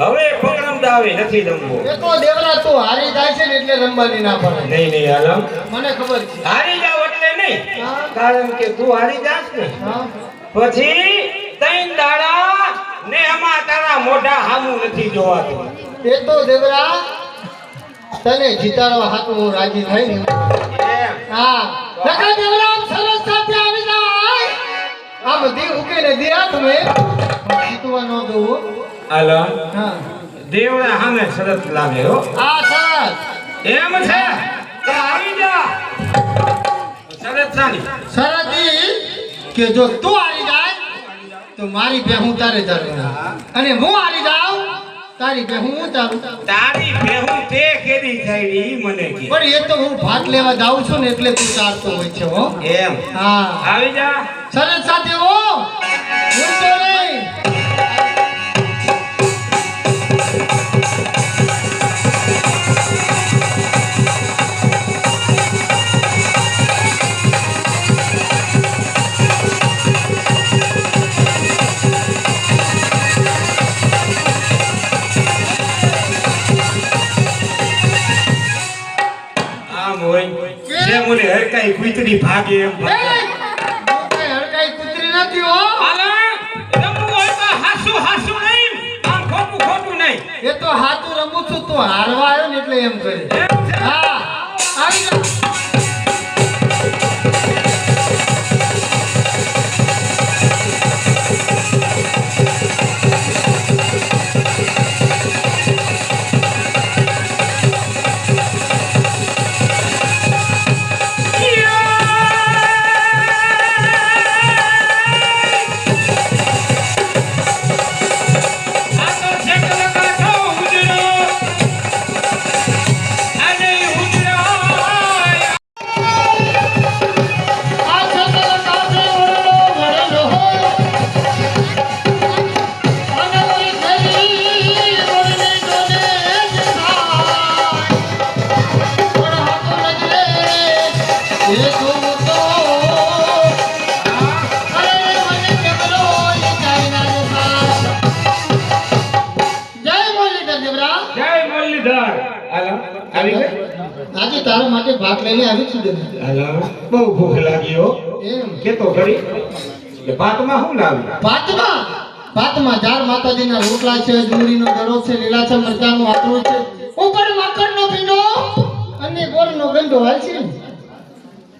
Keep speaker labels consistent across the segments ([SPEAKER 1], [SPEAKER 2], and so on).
[SPEAKER 1] હવે પકડમ દાવે નથી રમવો.
[SPEAKER 2] એ તો દેવલા તું હારી જાય છે ને એટલે રમવાની ના પડે.
[SPEAKER 1] નહીં નહીં આલમ
[SPEAKER 2] મને ખબર છે.
[SPEAKER 1] હારી જાવ એટલે નહીં. કારણ કે તું હારી જાસ ને. પછી તૈન દાડા ને એમાં તારા મોઢા હામું નથી જોવાતું.
[SPEAKER 2] એ તો દેવરા તને જીતાડવા હાટુ હું રાજી થઈ ને. હા. લખા દેવરા આમ સરસ સાથે આવી જાય. આમ દી ઉકે ને દી હાથ મે જીતવા ન દઉં
[SPEAKER 1] હાલો. દેવળે સામે શરત લાગે હો.
[SPEAKER 2] આ સરસ.
[SPEAKER 1] એમ છે? તો આવી જા. શરત સાની
[SPEAKER 2] શરત ઈ કે જો તું આવી જાય તો મારી બે હું તારે ચાલું અને હું આવી જાઉં તારી બે હું તારું
[SPEAKER 1] તારી ભેહું તે કેદી થાય મને કે.
[SPEAKER 2] પણ એ તો હું ભાગ લેવા જાઉં છું ને એટલે તું ચાલતો હોય છે હો.
[SPEAKER 1] એમ.
[SPEAKER 2] હા.
[SPEAKER 1] આવી જા.
[SPEAKER 2] સરસ સાથે હો.
[SPEAKER 1] કુતરી ભાગે એમ
[SPEAKER 2] હરકાઈ કૂતરી નથી હો. એ તો હાથું રમું છું તું હારવા આવ્યો ને એટલે એમ કરે. હા આવી આજે તારા માટે ભાગ લઈને આવી છું
[SPEAKER 1] બહુ ભૂખ લાગી હો.
[SPEAKER 2] એમ.
[SPEAKER 1] કેતો ખરી ભાતમાં શું લાવ્યું?
[SPEAKER 2] ભાતમાં? ભાતમાં ઝાડ માતાજીના રોટલા છે ડુંગળીનો દડો છે લીલાછમ મરચાંનું આટલું છે. ઉપર માખણનો ભીંડો અને ગોળનો ગંડો હાલ છે ને.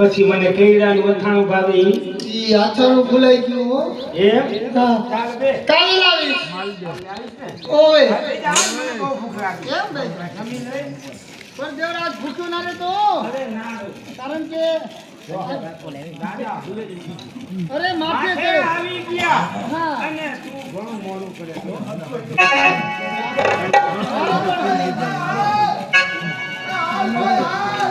[SPEAKER 1] પછી મને કેળાનું વથાણું ભાવે ઈ.
[SPEAKER 2] આચારું ભૂલાઈ ગયું હો.
[SPEAKER 1] એમ?
[SPEAKER 2] કાલે લાવીશ ઓય કેમ ભાઈ? પણ દેવરાજ ભૂખ્યો ના રહેતો કારણ કે અરે માફી
[SPEAKER 1] માથે આવી ગયા.
[SPEAKER 2] હા.
[SPEAKER 1] અને તું ઘણું મોડું કરે છો.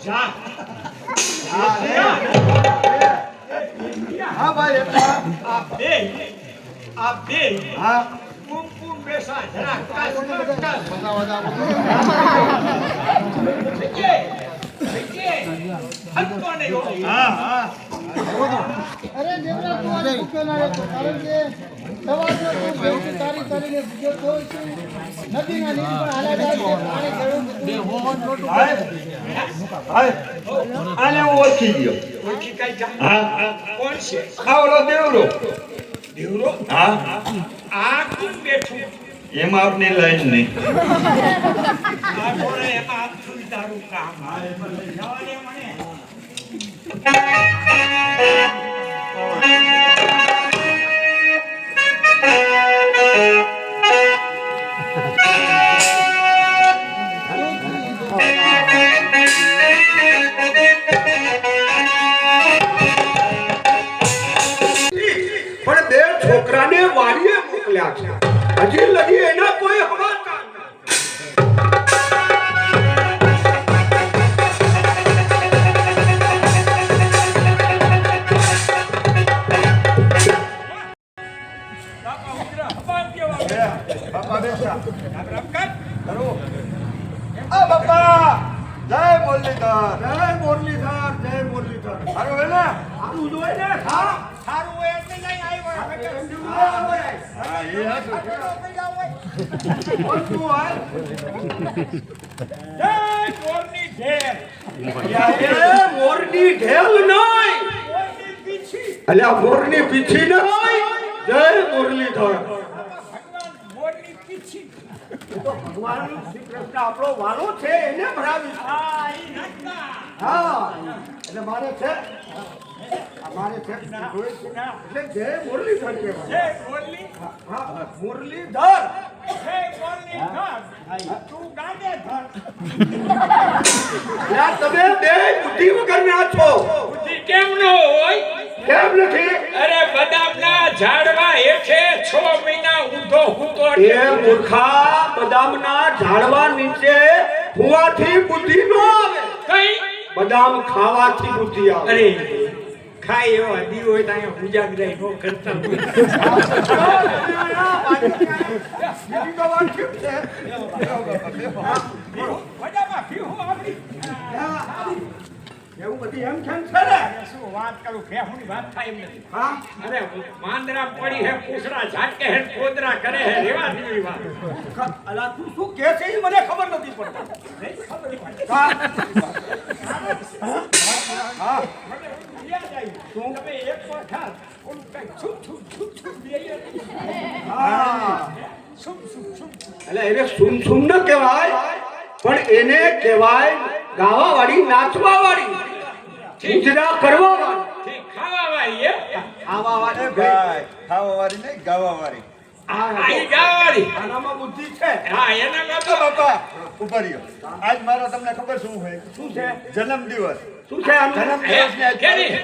[SPEAKER 1] પાછો જા.
[SPEAKER 3] હા રે. હા ભાઈ એટલા
[SPEAKER 1] આ બે આ બે
[SPEAKER 3] હા
[SPEAKER 1] કુમકુમ બેસા જરા
[SPEAKER 2] અરે દેવરા તું આજે ભૂખ્યો ના રહેતો કારણ કે સવારનો તું ભેગું તારી તારીને ભૂખ્યો થયો છે નદીના નીર પણ હાલ્યા જાય છે પાણી ગળું
[SPEAKER 3] હાય. હાય. આને હું ઓળખી ગયો
[SPEAKER 1] ઓળખી કાંઈ જા.
[SPEAKER 3] હા.
[SPEAKER 1] કોણ છે
[SPEAKER 3] આ દેવરો
[SPEAKER 1] દેવરો
[SPEAKER 3] હા
[SPEAKER 1] આ કોણ બેઠું
[SPEAKER 3] એમાં આપને લાઈન નહીં
[SPEAKER 1] તારું કામ હાલ મને.
[SPEAKER 4] જવા દે મને છોકરાને વાડીએ મોકલ્યા છે.
[SPEAKER 1] હજી લગી એના કોઈ
[SPEAKER 4] હવા પીછી.
[SPEAKER 1] અલ્યા મોરની પીછી નહીં જય મુરલીધર
[SPEAKER 4] ભગવાન મોરની પીછી. તો ભગવાન શ્રી કૃષ્ણ આપણો વાલો છે એને ભરાવી હા હા એટલે મારે છે આ મારે છે એટલે જય મુરલીધર
[SPEAKER 5] જય મુરલી.
[SPEAKER 4] હા મુરલીધર.
[SPEAKER 1] તમે બે બુદ્ધિ વગરના છો.
[SPEAKER 5] બુદ્ધિ કેમ ન હોય?
[SPEAKER 1] કેમ નથી?
[SPEAKER 5] અરે બદામના ઝાડવા હેઠે છ મહિના ઊંધો હૂતો
[SPEAKER 1] એ મૂર્ખા બદામના ઝાડવા નીચે ફુવાથી બુદ્ધિ નો આવે.
[SPEAKER 5] કઈ?
[SPEAKER 1] બદામ ખાવાથી બુદ્ધિ આવે.
[SPEAKER 5] અરે ખાય એવો હદી હોય તો અહીંયા ઉજાગરાઈ નો કરતા
[SPEAKER 4] એવું બધી એમ કેમ છે
[SPEAKER 5] શું વાત કરું ફેહુની વાત થાય એમ નથી.
[SPEAKER 4] હા?
[SPEAKER 5] અરે માંદરા પડી હે પૂછડા ઝાટકે હે કોદરા કરે હે રેવા જેવી વાત.
[SPEAKER 4] અલા તું શું કે છે એ મને ખબર નથી પડતી. હા? હા.
[SPEAKER 5] મને યાદ તમે એક વખત ઓલું કઈ છુપ છુપ છુપ છુપ લઈ છુપ છુપ છુપ
[SPEAKER 1] એટલે એને સુમ સુમ ન કહેવાય પણ એને કહેવાય ગાવા વાળી નાચવા વાળી ઉજરા કરવા વાળી
[SPEAKER 5] ખાવા વાળી
[SPEAKER 4] ખાવા વાળી
[SPEAKER 3] ખાવા વાળી નહીં ગાવા વાળી
[SPEAKER 5] આઈ ગાવાળી
[SPEAKER 4] આનામાં બુદ્ધિ છે.
[SPEAKER 5] હા એના
[SPEAKER 3] તો બાપા ઊભા આજ મારો તમને ખબર શું હોય?
[SPEAKER 4] શું છે?
[SPEAKER 3] જન્મ દિવસ.
[SPEAKER 4] શું છે આનું?
[SPEAKER 3] જન્મ દિવસ ને આજ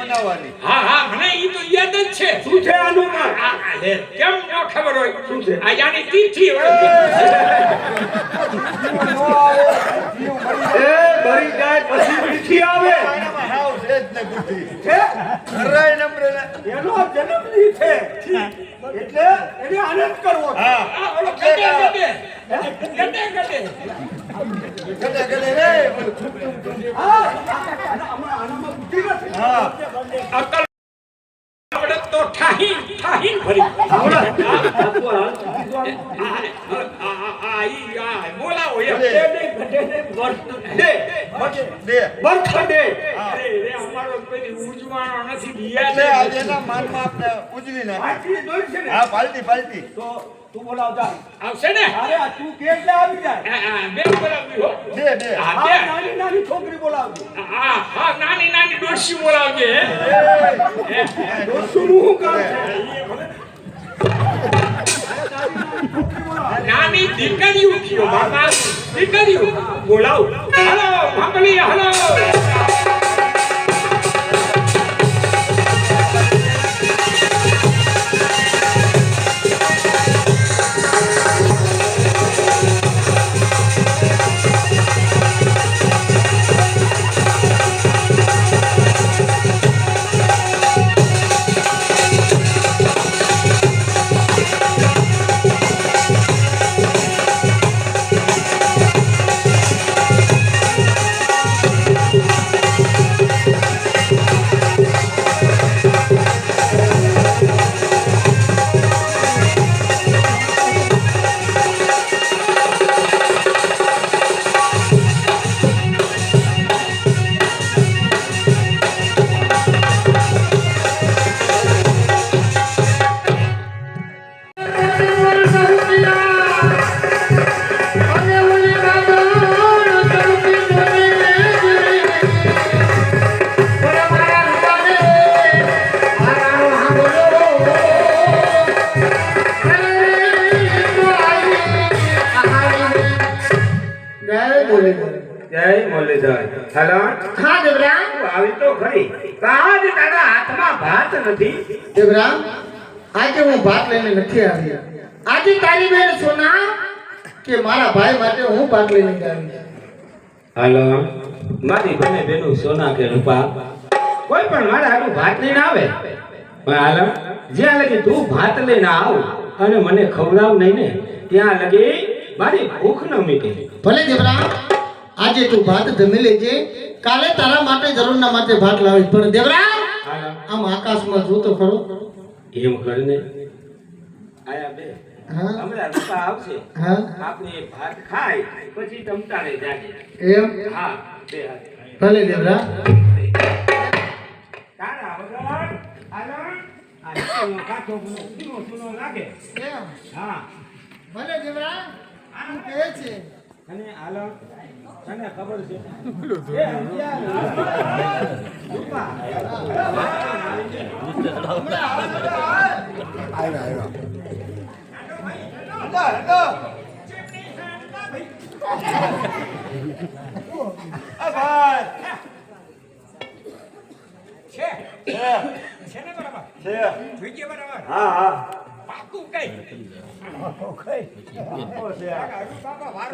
[SPEAKER 3] મનાવવાની.
[SPEAKER 5] હા હા મને ઈ તો યાદ જ છે.
[SPEAKER 1] શું છે આનું નામ?
[SPEAKER 5] આ- આ લે, કેમ ન ખબર હોય?
[SPEAKER 1] શું છે?
[SPEAKER 5] આ યાની તિથિ હોય.
[SPEAKER 1] એ ભરી જાય પછી પીછી આવે.
[SPEAKER 3] આનામાં હાવ જ ને. બુદ્ધિ
[SPEAKER 4] છે એનો જન્મદિન છે. એટલે એને આનંદ કરવો છે
[SPEAKER 3] હા
[SPEAKER 5] આ ઓલો
[SPEAKER 3] એટલે
[SPEAKER 5] ગડે
[SPEAKER 3] કે
[SPEAKER 5] ગડે ગડે ગડે
[SPEAKER 3] ગલે ગલે રે બોલ, થુમ, થુમ, થુમ.
[SPEAKER 4] હા આનામાં આનામાં બુદ્ધિ નથી
[SPEAKER 3] હા
[SPEAKER 5] અકલ આવડત તો ઠાહી ઠાહી ભરી
[SPEAKER 1] આવડે?
[SPEAKER 5] આ આ આ ઈ આ બોલાવો એમ
[SPEAKER 3] ભલે.
[SPEAKER 1] દે
[SPEAKER 3] દે
[SPEAKER 1] બર્થડે
[SPEAKER 5] અરે રે અમારો પેલી ઉજવાણો નથી યાદ
[SPEAKER 3] એટલે આજે એના માનમાં આપણે ઉજવી નાખી
[SPEAKER 4] આટલી જોઈ છે ને
[SPEAKER 3] હા પાલટી પાલટી
[SPEAKER 4] તો તું બોલાવતા
[SPEAKER 5] આવશે ને
[SPEAKER 4] અરે આ તું કે એટલે આવી જાય
[SPEAKER 5] આ- આ બે બોલાવવી હો
[SPEAKER 3] દે દે
[SPEAKER 5] હા
[SPEAKER 4] નાની નાની છોકરી બોલાવતી
[SPEAKER 5] હા હા નાની નાની ડોશી બોલાવજે હે
[SPEAKER 4] હું
[SPEAKER 5] નાની દીકરીઓ કયો બાપા? દીકરીઓ બોલાવ. હલો ભાગલી હલો.
[SPEAKER 1] આજ તારા હાથમાં ભાત નથી.
[SPEAKER 2] દેવરા આજે હું ભાત લઈને નથી આવી આજે તારી બેન સોના કે મારા ભાઈ માટે હું ભાત લઈને આવી
[SPEAKER 1] હાલો મારી બને બેનું સોના કે રૂપા. કોઈ પણ મારા હારું ભાત લઈને આવે. પણ હાલો જ્યાં લગી તું ભાત લઈને આવ અને મને ખવડાવ નહીં ને ત્યાં લગી મારી ભૂખ ન મીટે.
[SPEAKER 2] ભલે દેવરા આજે તું ભાત જમી લેજે. કાલે તારા માટે જરૂરના માટે ભાત લાવીશ. પણ દેવરા આમ આકાશમાં જોતો ખરો.
[SPEAKER 1] એમ કરીને? આયા બે.
[SPEAKER 2] હા.
[SPEAKER 1] હમણાં રૂપા આવશે.
[SPEAKER 2] હા.
[SPEAKER 1] આપણે ભાત ખાય પછી ટમટારે જાય
[SPEAKER 2] એમ?
[SPEAKER 1] હા બે
[SPEAKER 2] ભલે દેવરા
[SPEAKER 1] તારા વગર હાલો આ કાચો સૂનો સૂનો લાગે. હા.
[SPEAKER 2] ભલે દેવરા આમ કહે છે.
[SPEAKER 1] અને હાલો તને ખબર છે?
[SPEAKER 5] છે?
[SPEAKER 6] છે
[SPEAKER 5] છે ને બરાબર?
[SPEAKER 6] છે.
[SPEAKER 5] જોઈ બરાબર?
[SPEAKER 6] હા હા.
[SPEAKER 5] પાકું કઈ
[SPEAKER 6] ઓકે ઓ આ
[SPEAKER 5] બાપા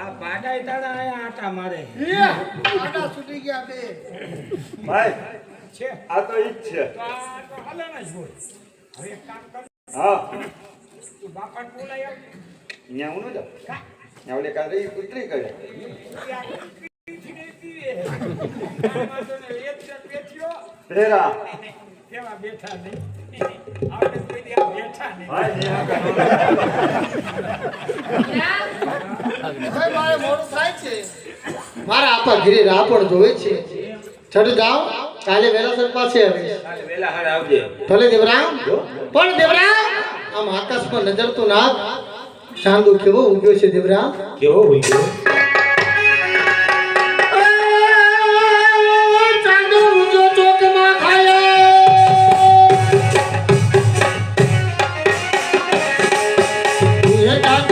[SPEAKER 1] આ ભાડાય તારા આયા આટા મારે.
[SPEAKER 2] આડા છૂટી ગયા બે
[SPEAKER 6] ભાઈ
[SPEAKER 5] છે.
[SPEAKER 6] આ તો ઈ છે.
[SPEAKER 5] તો આ તો હલાના જ હોય. હવે એક કામ કર.
[SPEAKER 6] હા.
[SPEAKER 5] તું બાપાને બોલાય આવ.
[SPEAKER 6] અહીંયા હું ન જાઉં? ઓલે કાલે ઈ ઉતરી કરે.
[SPEAKER 5] ઈ આ પીઠી પીવે. આમાં તો ને એક બેઠ્યો,
[SPEAKER 6] ફેરા.
[SPEAKER 5] તેવા બેઠા નહીં. આપણે કોઈ દી આ બેઠા નહીં.
[SPEAKER 2] મારે મોડું થાય છે. મારા આપા ઘીરે રાહ પણ જોવે છે. છઠ જાઓ કાલે વેલાસર પાસે આવીશ.
[SPEAKER 1] કાલે વેલા હારે આવજે.
[SPEAKER 2] ભલે દેવરામ પણ દેવરામ આમ આકાશમાં નજર તો નાખ ચાંદો કેવો ઉગ્યો છે દેવરામ?
[SPEAKER 1] કેવો હોય
[SPEAKER 2] એ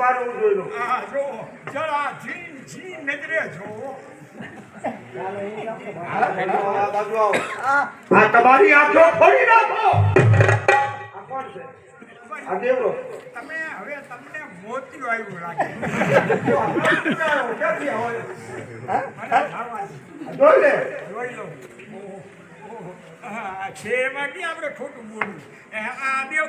[SPEAKER 2] હું
[SPEAKER 6] લઉં
[SPEAKER 5] આ જોવો જરા ઝીન ઝીન નજરે જો.
[SPEAKER 6] આ તમારી આંખો ખોલી નાખો. આ કોણ છે? આ દેવરો
[SPEAKER 5] તમે હવે તમને મોતિયું આવ્યું લાગે.
[SPEAKER 6] જોઈ લે.
[SPEAKER 5] જોઈ લો છે એમાં આપણે ખોટું બોલું આ દેવ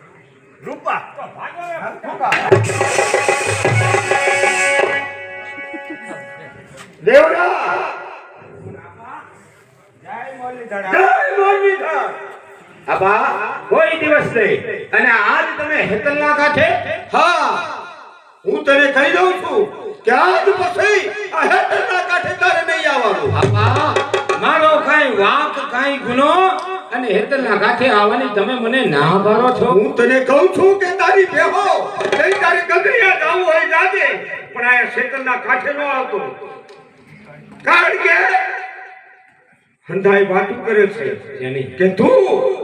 [SPEAKER 3] રૂપા.
[SPEAKER 1] કોઈ દિવસ નહીં. અને આજ તમે હેતલના કાંઠે?
[SPEAKER 6] હા. હું તને કહી દઉં છું કે આજ પછી આ હેતરના કાંઠે તારે નહીં આવવાનું.
[SPEAKER 1] આબા મારો કાંઈ વાંક કાંઈ ગુનો અને હેતલના કાંઠે આવવાની તમે મને ના ભારો છો?
[SPEAKER 6] હું તને કહું છું કે તારી બેહો. નહીં તારી ગગરિયા જાવું હોય જાજે. પણ આ શેતરના કાંઠે ન આવતો. કારણ કે હંધાઈ વાતું કરે છે
[SPEAKER 1] એની.
[SPEAKER 6] કે તું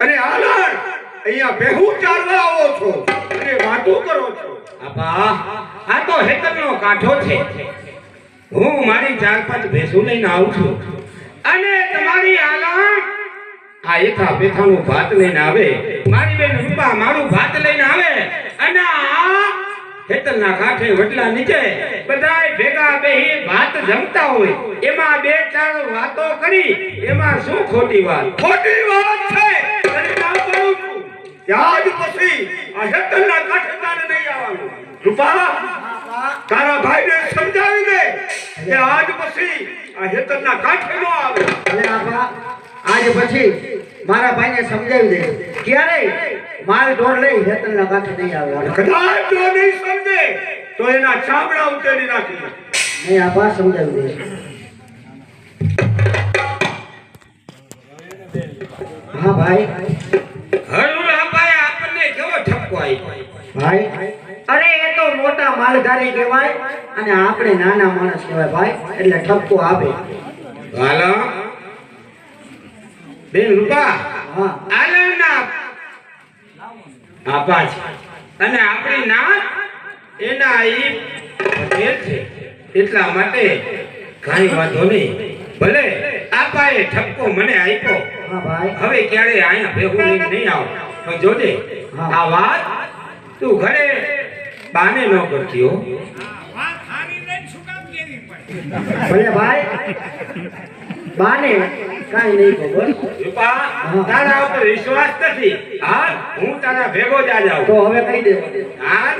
[SPEAKER 6] અને આલણ અહીંયા બેહું ચાલવા આવો છો અને વાતો કરો છો.
[SPEAKER 1] આપા આ તો હેતલનો કાંઠો છે. હું મારી ચાર પાંચ ભેંસું લઈને આવું છું. અને તમારી આલમ આ એથા પેથાનું ભાત લઈને આવે. મારી બેન રૂપા મારું ભાત લઈને આવે. અને આ હેતલના કાંઠે વડલા નીચે બધાય ભેગા બેહી ભાત જમતા હોય. એમાં બે ચાર વાતો કરી. એમાં શું ખોટી વાત?
[SPEAKER 6] ખોટી વાત છે. આજ પછી આ હેતલના કાંઠે તારે નહીં આવવાનું. રૂપા, તારા ભાઈને સમજાવી દે કે આજ પછી આ હેતલના કાંઠે ન આવે.
[SPEAKER 4] અને આપા આજ પછી મારા ભાઈને સમજાવી દે. ક્યારે? માલ ઢોર લઈ હેતલના કાંઠે નહીં આવે
[SPEAKER 6] કદાચ જો નહીં સમજે તો એના ચામડા ઉતરી નાખી
[SPEAKER 4] નહીં આપા સમજાવી દે. હા ભાઈ.
[SPEAKER 1] હરુણ આપાએ આપણને કેવો ઠપકો આપ્યો?
[SPEAKER 4] ભાઈ અરે એ તો મોટા માલધારી કહેવાય અને આપણે નાના માણસ કહેવાય ભાઈ. એટલે ઠપકો આપે.
[SPEAKER 1] હાલો. બેન રૂપા?
[SPEAKER 4] હા.
[SPEAKER 1] આલમના આપા છે અને આપણી નાત એના ઈ છે. એટલા માટે કાંઈ વાંધો નહીં. ભલે આપાએ ઠપકો મને આપ્યો. હવે ક્યારે અહીંયા ભેગું લઈને નહીં આવો. પણ જોજે આ વાત તું ઘરે બાને ન કરતી હો.
[SPEAKER 4] ભલે ભાઈ. બાને કાંઈ નહીં ખબર.
[SPEAKER 1] રૂપા તારા ઉપર વિશ્વાસ નથી. હા હું તારા ભેગો જ આ જાઉં.
[SPEAKER 4] તો હવે કહી દે.
[SPEAKER 1] હા